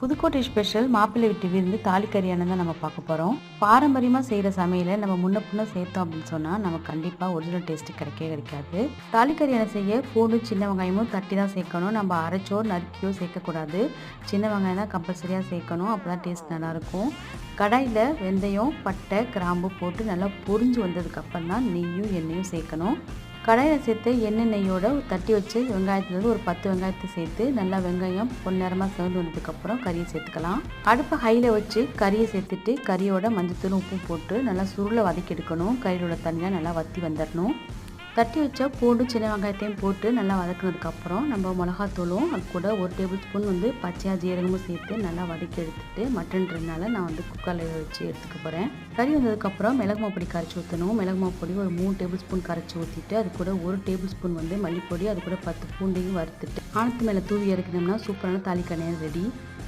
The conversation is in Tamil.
புதுக்கோட்டை ஸ்பெஷல் மாப்பிள்ளை வீட்டு விருந்து தாலிக்கறியான தான் நம்ம பார்க்க போகிறோம் பாரம்பரியமாக செய்கிற சமையலை நம்ம முன்ன பின்ன சேர்த்தோம் அப்படின்னு சொன்னால் நமக்கு கண்டிப்பாக ஒரிஜினல் டேஸ்ட்டு கிடைக்கவே கிடைக்காது. தாலிக்கறியான செய்ய பூண்டு சின்ன வெங்காயமும் தட்டி தான் சேர்க்கணும். நம்ம அரைச்சோ நறுக்கியோ சேர்க்கக்கூடாது. சின்ன வெங்காயம் தான் கம்பல்சரியாக சேர்க்கணும். அப்போ தான் டேஸ்ட் நல்லாயிருக்கும். கடாயில் வெந்தயம் பட்டை கிராம்பு போட்டு நல்லா பொரிஞ்சு வந்ததுக்கப்புறம் தான் நெய்யும் எண்ணெயும் சேர்க்கணும். கடாயில் சேர்த்து எண்ணெய் தட்டி வச்சு வெங்காயத்துலேருந்து ஒரு பத்து வெங்காயத்தை சேர்த்து நல்லா வெங்காயம் பொன்னிறமாக சேர்ந்து வந்ததுக்கப்புறம் கறியை சேர்த்துக்கலாம். அடுப்பை ஹையில் வச்சு கறியை சேர்த்துட்டு கறியோட மஞ்சத்தூள் உப்பு போட்டு நல்லா சுருளை வதக்கி எடுக்கணும். கறியோட தனியாக நல்லா வற்றி வந்துடணும். தட்டி வச்ச பூண்டு சின்ன வெங்காயத்தையும் போட்டு நல்லா வதக்குனதுக்கப்புறம் நம்ம மிளகாத்தூளும் அது கூட ஒரு டேபிள் ஸ்பூன் வந்து பச்சையாக ஜீரகமும் சேர்த்து நல்லா வதக்கி எடுத்துட்டு மட்டன்றதுனால நான் வந்து குக்கரில் வச்சு எடுத்துக்க போகிறேன் கறி வந்ததுக்கப்புறம் மிளகுமா பொடி கரைச்சி ஊற்றணும் மிளகுமா பொடி ஒரு மூணு டேபிள் ஸ்பூன் கரைச்சி ஊற்றிட்டு அது கூட ஒரு டேபிள் ஸ்பூன் வந்து மல்லிப்பொடி அது கூட பத்து பூண்டையும் வறுத்துட்டு ஆனத்து மேலே தூவி இறக்கணும்னா சூப்பரான தாலிக்கணையாக ரெடி